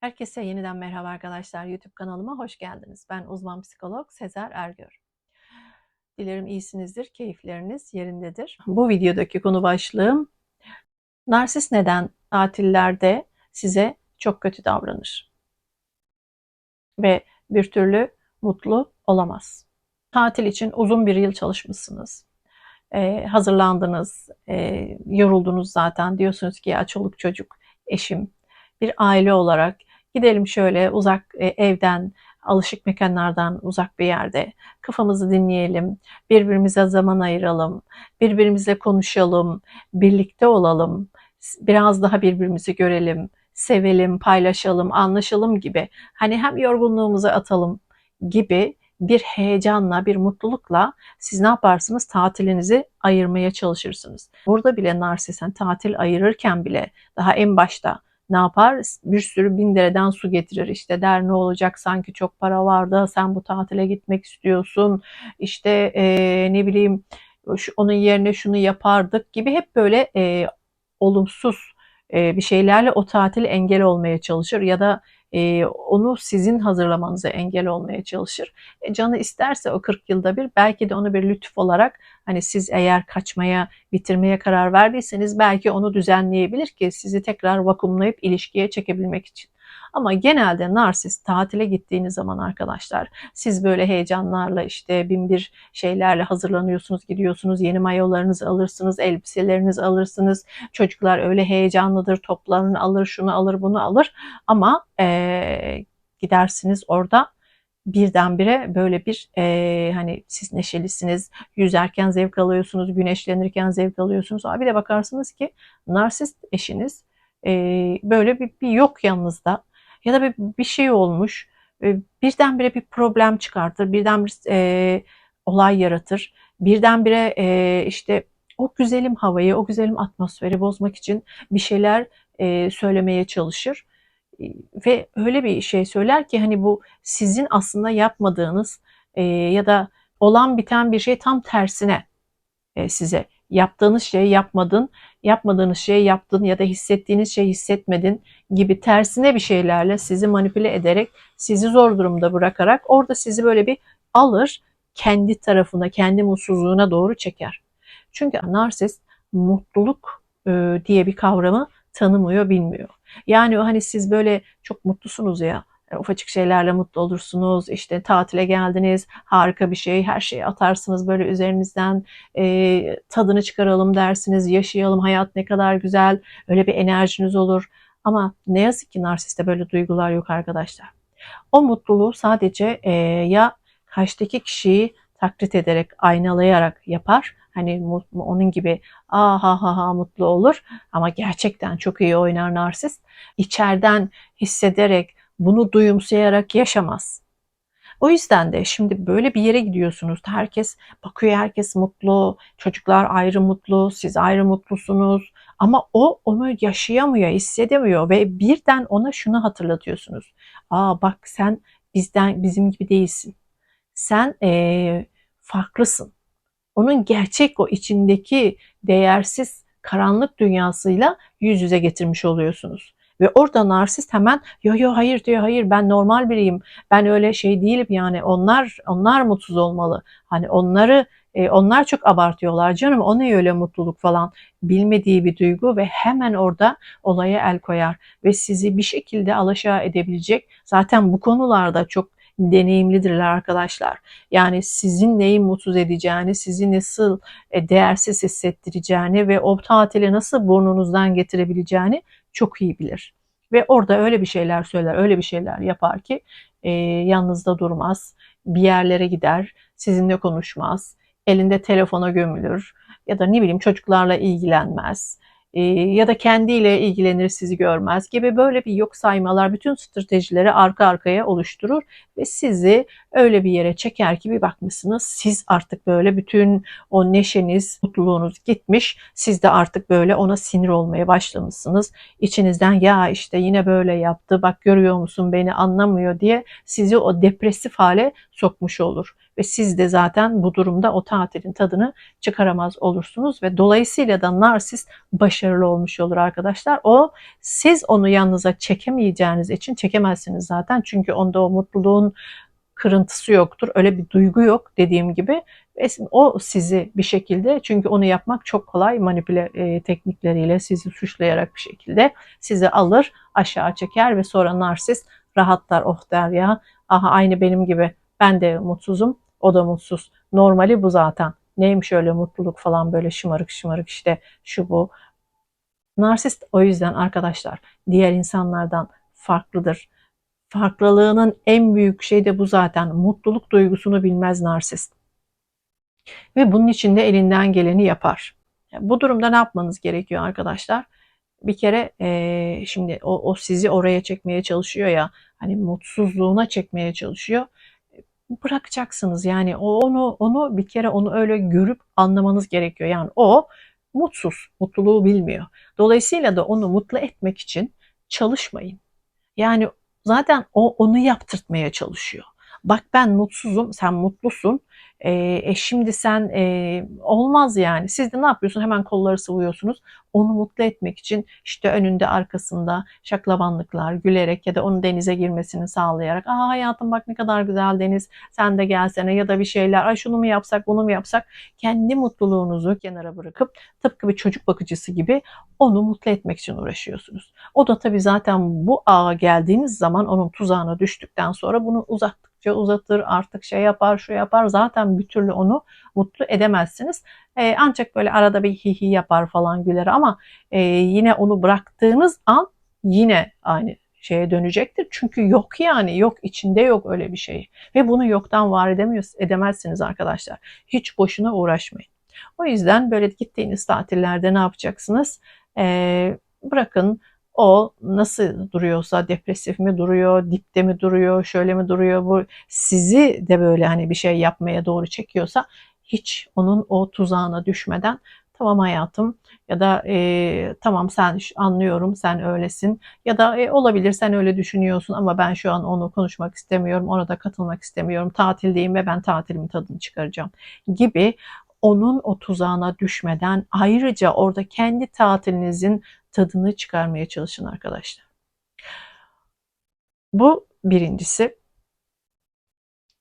Herkese yeniden merhaba arkadaşlar. YouTube kanalıma hoş geldiniz. Ben uzman psikolog Sezer Ergör. Dilerim iyisinizdir, keyifleriniz yerindedir. Bu videodaki konu başlığım narsist neden tatillerde size çok kötü davranır ve bir türlü mutlu olamaz. Tatil için uzun bir yıl çalışmışsınız. Ee, hazırlandınız, e, yoruldunuz zaten. Diyorsunuz ki ya çoluk çocuk, eşim, bir aile olarak Gidelim şöyle uzak e, evden, alışık mekanlardan uzak bir yerde kafamızı dinleyelim, birbirimize zaman ayıralım, birbirimizle konuşalım, birlikte olalım, biraz daha birbirimizi görelim, sevelim, paylaşalım, anlaşalım gibi. Hani hem yorgunluğumuzu atalım gibi bir heyecanla, bir mutlulukla siz ne yaparsınız? Tatilinizi ayırmaya çalışırsınız. Burada bile narsisten tatil ayırırken bile daha en başta ne yapar? Bir sürü bin dereden su getirir. İşte der ne olacak sanki çok para vardı sen bu tatile gitmek istiyorsun. İşte e, ne bileyim şu, onun yerine şunu yapardık gibi hep böyle e, olumsuz e, bir şeylerle o tatil engel olmaya çalışır ya da e, onu sizin hazırlamanıza engel olmaya çalışır. E, canı isterse o 40 yılda bir belki de onu bir lütuf olarak hani siz eğer kaçmaya, bitirmeye karar verdiyseniz belki onu düzenleyebilir ki sizi tekrar vakumlayıp ilişkiye çekebilmek için. Ama genelde narsist tatile gittiğiniz zaman arkadaşlar siz böyle heyecanlarla işte bin bir şeylerle hazırlanıyorsunuz gidiyorsunuz yeni mayolarınızı alırsınız elbiselerinizi alırsınız. Çocuklar öyle heyecanlıdır toplarını alır şunu alır bunu alır. Ama ee, gidersiniz orada birdenbire böyle bir e, hani siz neşelisiniz, yüzerken zevk alıyorsunuz, güneşlenirken zevk alıyorsunuz. Abi de bakarsınız ki narsist eşiniz e, böyle bir, bir yok yanınızda ya da bir, bir şey olmuş e, birdenbire bir problem çıkartır, birdenbire e, olay yaratır, birdenbire e, işte o güzelim havayı, o güzelim atmosferi bozmak için bir şeyler e, söylemeye çalışır. Ve öyle bir şey söyler ki hani bu sizin aslında yapmadığınız e, ya da olan biten bir şey tam tersine e, size yaptığınız şeyi yapmadın, yapmadığınız şeyi yaptın ya da hissettiğiniz şeyi hissetmedin gibi tersine bir şeylerle sizi manipüle ederek, sizi zor durumda bırakarak orada sizi böyle bir alır, kendi tarafına, kendi mutsuzluğuna doğru çeker. Çünkü narsist mutluluk e, diye bir kavramı tanımıyor, bilmiyor. Yani hani siz böyle çok mutlusunuz ya, ufacık şeylerle mutlu olursunuz. İşte tatile geldiniz, harika bir şey, her şeyi atarsınız böyle üzerinizden e, tadını çıkaralım dersiniz, yaşayalım, hayat ne kadar güzel, öyle bir enerjiniz olur. Ama ne yazık ki narsiste böyle duygular yok arkadaşlar. O mutluluğu sadece e, ya karşıdaki kişiyi taklit ederek, aynalayarak yapar Hani onun gibi ah ha ha ha mutlu olur ama gerçekten çok iyi oynar narsist. İçeriden hissederek, bunu duyumsayarak yaşamaz. O yüzden de şimdi böyle bir yere gidiyorsunuz. Herkes bakıyor, herkes mutlu. Çocuklar ayrı mutlu, siz ayrı mutlusunuz. Ama o onu yaşayamıyor, hissedemiyor ve birden ona şunu hatırlatıyorsunuz. Aa bak sen bizden bizim gibi değilsin. Sen ee, farklısın onun gerçek o içindeki değersiz karanlık dünyasıyla yüz yüze getirmiş oluyorsunuz. Ve orada narsist hemen yo yo hayır diyor hayır ben normal biriyim. Ben öyle şey değilim yani onlar onlar mutsuz olmalı. Hani onları e, onlar çok abartıyorlar canım o ne öyle mutluluk falan bilmediği bir duygu ve hemen orada olaya el koyar ve sizi bir şekilde alaşağı edebilecek. Zaten bu konularda çok deneyimlidirler arkadaşlar. Yani sizin neyi mutsuz edeceğini, sizi nasıl e, değersiz hissettireceğini ve o tatili nasıl burnunuzdan getirebileceğini çok iyi bilir. Ve orada öyle bir şeyler söyler, öyle bir şeyler yapar ki e, yanınızda durmaz, bir yerlere gider, sizinle konuşmaz, elinde telefona gömülür ya da ne bileyim çocuklarla ilgilenmez ya da kendiyle ilgilenir sizi görmez gibi böyle bir yok saymalar bütün stratejileri arka arkaya oluşturur ve sizi öyle bir yere çeker ki bir bakmışsınız siz artık böyle bütün o neşeniz, mutluluğunuz gitmiş. Siz de artık böyle ona sinir olmaya başlamışsınız. İçinizden ya işte yine böyle yaptı bak görüyor musun beni anlamıyor diye sizi o depresif hale sokmuş olur. Ve siz de zaten bu durumda o tatilin tadını çıkaramaz olursunuz ve dolayısıyla da narsist başarılı olmuş olur arkadaşlar. O siz onu yanınıza çekemeyeceğiniz için çekemezsiniz zaten çünkü onda o mutluluğun kırıntısı yoktur. Öyle bir duygu yok dediğim gibi. O sizi bir şekilde çünkü onu yapmak çok kolay manipüle e, teknikleriyle sizi suçlayarak bir şekilde sizi alır aşağı çeker ve sonra narsist rahatlar oh der ya aha aynı benim gibi ben de mutsuzum o da mutsuz. Normali bu zaten. Neymiş öyle mutluluk falan böyle şımarık şımarık işte şu bu. Narsist o yüzden arkadaşlar diğer insanlardan farklıdır. Farklılığının en büyük şey de bu zaten. Mutluluk duygusunu bilmez narsist. Ve bunun için de elinden geleni yapar. Bu durumda ne yapmanız gerekiyor arkadaşlar? Bir kere e, şimdi o, o sizi oraya çekmeye çalışıyor ya hani mutsuzluğuna çekmeye çalışıyor. Bırakacaksınız yani o onu onu bir kere onu öyle görüp anlamanız gerekiyor. Yani o mutsuz, mutluluğu bilmiyor. Dolayısıyla da onu mutlu etmek için çalışmayın. Yani zaten o onu yaptırtmaya çalışıyor. Bak ben mutsuzum, sen mutlusun. E, e şimdi sen e, olmaz yani. Siz de ne yapıyorsunuz? Hemen kolları sıvıyorsunuz. Onu mutlu etmek için işte önünde arkasında şaklabanlıklar gülerek ya da onun denize girmesini sağlayarak aa hayatım bak ne kadar güzel deniz sen de gelsene ya da bir şeyler ay şunu mu yapsak bunu mu yapsak kendi mutluluğunuzu kenara bırakıp tıpkı bir çocuk bakıcısı gibi onu mutlu etmek için uğraşıyorsunuz. O da tabii zaten bu ağa geldiğiniz zaman onun tuzağına düştükten sonra bunu uzak uzattıkça uzatır artık şey yapar şu yapar zaten bir türlü onu mutlu edemezsiniz. E, ancak böyle arada bir hihi yapar falan güler ama e, yine onu bıraktığınız an yine aynı şeye dönecektir. Çünkü yok yani yok içinde yok öyle bir şey. Ve bunu yoktan var edemiyorsunuz, edemezsiniz arkadaşlar. Hiç boşuna uğraşmayın. O yüzden böyle gittiğiniz tatillerde ne yapacaksınız? Ee, bırakın o nasıl duruyorsa depresif mi duruyor, dipte mi duruyor, şöyle mi duruyor bu sizi de böyle hani bir şey yapmaya doğru çekiyorsa hiç onun o tuzağına düşmeden tamam hayatım ya da e, tamam sen anlıyorum sen öylesin ya da e, olabilir sen öyle düşünüyorsun ama ben şu an onu konuşmak istemiyorum ona da katılmak istemiyorum tatildeyim ve ben tatilimin tadını çıkaracağım gibi onun o tuzağına düşmeden ayrıca orada kendi tatilinizin tadını çıkarmaya çalışın arkadaşlar. Bu birincisi.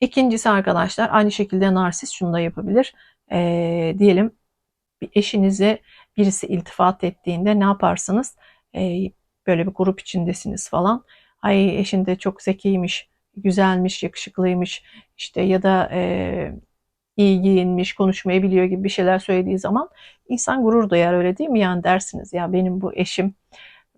İkincisi arkadaşlar aynı şekilde narsist şunu da yapabilir. E, diyelim bir eşinize birisi iltifat ettiğinde ne yaparsınız? E, böyle bir grup içindesiniz falan. Ay eşin de çok zekiymiş, güzelmiş, yakışıklıymış işte ya da e, iyi giyinmiş, konuşmayı biliyor gibi bir şeyler söylediği zaman insan gurur duyar öyle değil mi? Yani dersiniz ya benim bu eşim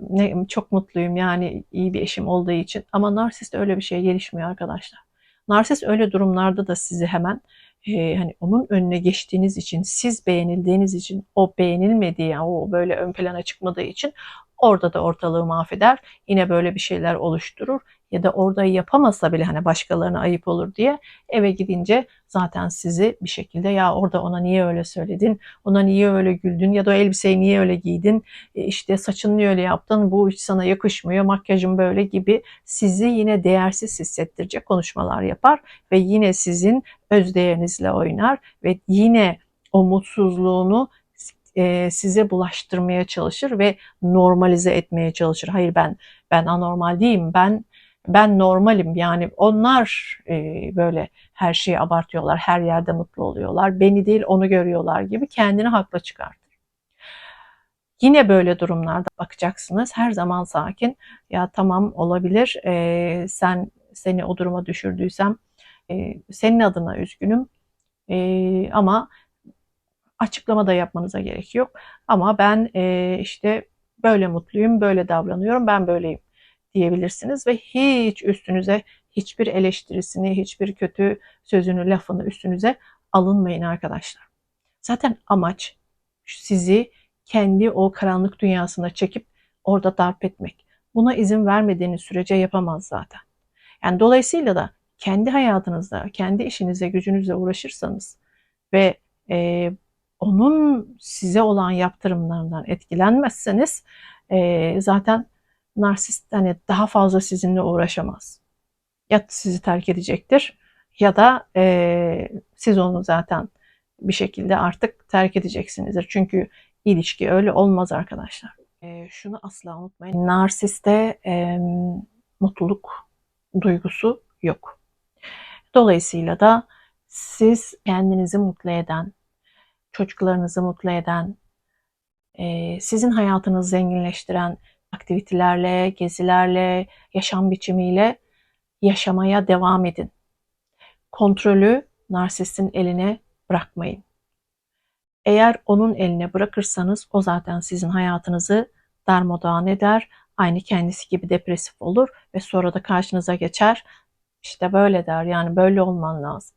ne, çok mutluyum yani iyi bir eşim olduğu için. Ama narsist öyle bir şey gelişmiyor arkadaşlar. Narsist öyle durumlarda da sizi hemen e, hani onun önüne geçtiğiniz için, siz beğenildiğiniz için, o beğenilmediği, yani o böyle ön plana çıkmadığı için orada da ortalığı mahveder. Yine böyle bir şeyler oluşturur ya da orada yapamasa bile hani başkalarına ayıp olur diye eve gidince zaten sizi bir şekilde ya orada ona niye öyle söyledin, ona niye öyle güldün ya da o elbiseyi niye öyle giydin, e işte saçını niye öyle yaptın, bu hiç sana yakışmıyor, makyajın böyle gibi sizi yine değersiz hissettirecek konuşmalar yapar ve yine sizin öz değerinizle oynar ve yine o mutsuzluğunu e, size bulaştırmaya çalışır ve normalize etmeye çalışır. Hayır ben ben anormal değilim. Ben ben normalim. Yani onlar e, böyle her şeyi abartıyorlar, her yerde mutlu oluyorlar, beni değil onu görüyorlar gibi kendini haklı çıkartır. Yine böyle durumlarda bakacaksınız. Her zaman sakin. Ya tamam olabilir. E, sen seni o duruma düşürdüysem e, senin adına üzgünüm. E, ama açıklama da yapmanıza gerek yok. Ama ben e, işte böyle mutluyum böyle davranıyorum ben böyleyim diyebilirsiniz ve hiç üstünüze hiçbir eleştirisini, hiçbir kötü sözünü, lafını üstünüze alınmayın arkadaşlar. Zaten amaç sizi kendi o karanlık dünyasına çekip orada darp etmek. Buna izin vermediğiniz sürece yapamaz zaten. Yani dolayısıyla da kendi hayatınızda, kendi işinize, gücünüzle uğraşırsanız ve e, onun size olan yaptırımlarından etkilenmezseniz e, zaten narsist hani daha fazla sizinle uğraşamaz. Ya sizi terk edecektir ya da e, siz onu zaten bir şekilde artık terk edeceksinizdir. Çünkü ilişki öyle olmaz arkadaşlar. E, şunu asla unutmayın. Narsiste e, mutluluk duygusu yok. Dolayısıyla da siz kendinizi mutlu eden, çocuklarınızı mutlu eden, sizin hayatınızı zenginleştiren aktivitelerle, gezilerle, yaşam biçimiyle yaşamaya devam edin. Kontrolü narsistin eline bırakmayın. Eğer onun eline bırakırsanız o zaten sizin hayatınızı darmadağın eder. Aynı kendisi gibi depresif olur ve sonra da karşınıza geçer. İşte böyle der yani böyle olman lazım.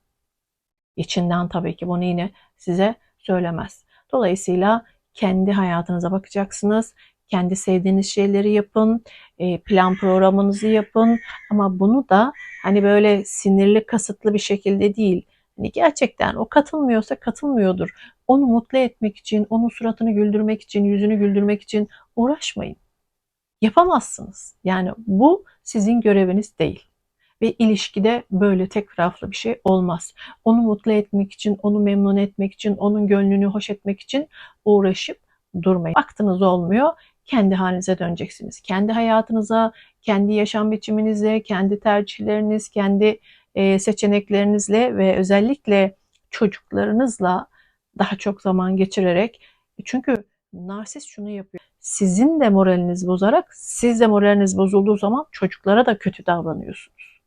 İçinden tabii ki bunu yine size söylemez. Dolayısıyla kendi hayatınıza bakacaksınız. Kendi sevdiğiniz şeyleri yapın. E, plan programınızı yapın. Ama bunu da hani böyle sinirli kasıtlı bir şekilde değil. Hani gerçekten o katılmıyorsa katılmıyordur. Onu mutlu etmek için, onun suratını güldürmek için, yüzünü güldürmek için uğraşmayın. Yapamazsınız. Yani bu sizin göreviniz değil. Ve ilişkide böyle tek taraflı bir şey olmaz. Onu mutlu etmek için, onu memnun etmek için, onun gönlünü hoş etmek için uğraşıp durmayın. Baktınız olmuyor, kendi halinize döneceksiniz. Kendi hayatınıza, kendi yaşam biçiminize, kendi tercihleriniz, kendi e, seçeneklerinizle ve özellikle çocuklarınızla daha çok zaman geçirerek çünkü narsist şunu yapıyor. Sizin de moraliniz bozarak siz de moraliniz bozulduğu zaman çocuklara da kötü davranıyorsunuz.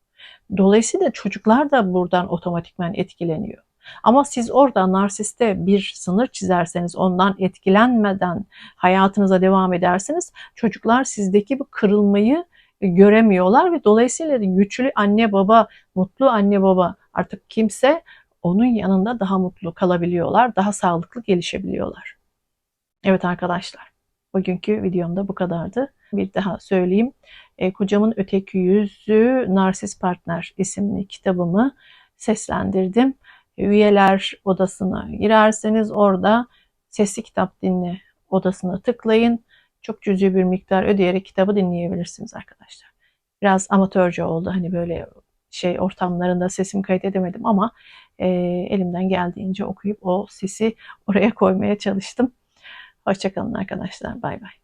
Dolayısıyla çocuklar da buradan otomatikman etkileniyor. Ama siz orada narsiste bir sınır çizerseniz, ondan etkilenmeden hayatınıza devam ederseniz çocuklar sizdeki bu kırılmayı göremiyorlar ve dolayısıyla güçlü anne baba, mutlu anne baba artık kimse onun yanında daha mutlu kalabiliyorlar, daha sağlıklı gelişebiliyorlar. Evet arkadaşlar, bugünkü videomda bu kadardı. Bir daha söyleyeyim. E, Kocamın Öteki Yüzü Narsis Partner isimli kitabımı seslendirdim. Üyeler odasına girerseniz orada sesli kitap dinle odasına tıklayın. Çok cüzi bir miktar ödeyerek kitabı dinleyebilirsiniz arkadaşlar. Biraz amatörce oldu hani böyle şey ortamlarında sesimi kaydedemedim ama e, elimden geldiğince okuyup o sesi oraya koymaya çalıştım. Hoşçakalın arkadaşlar. Bay bay.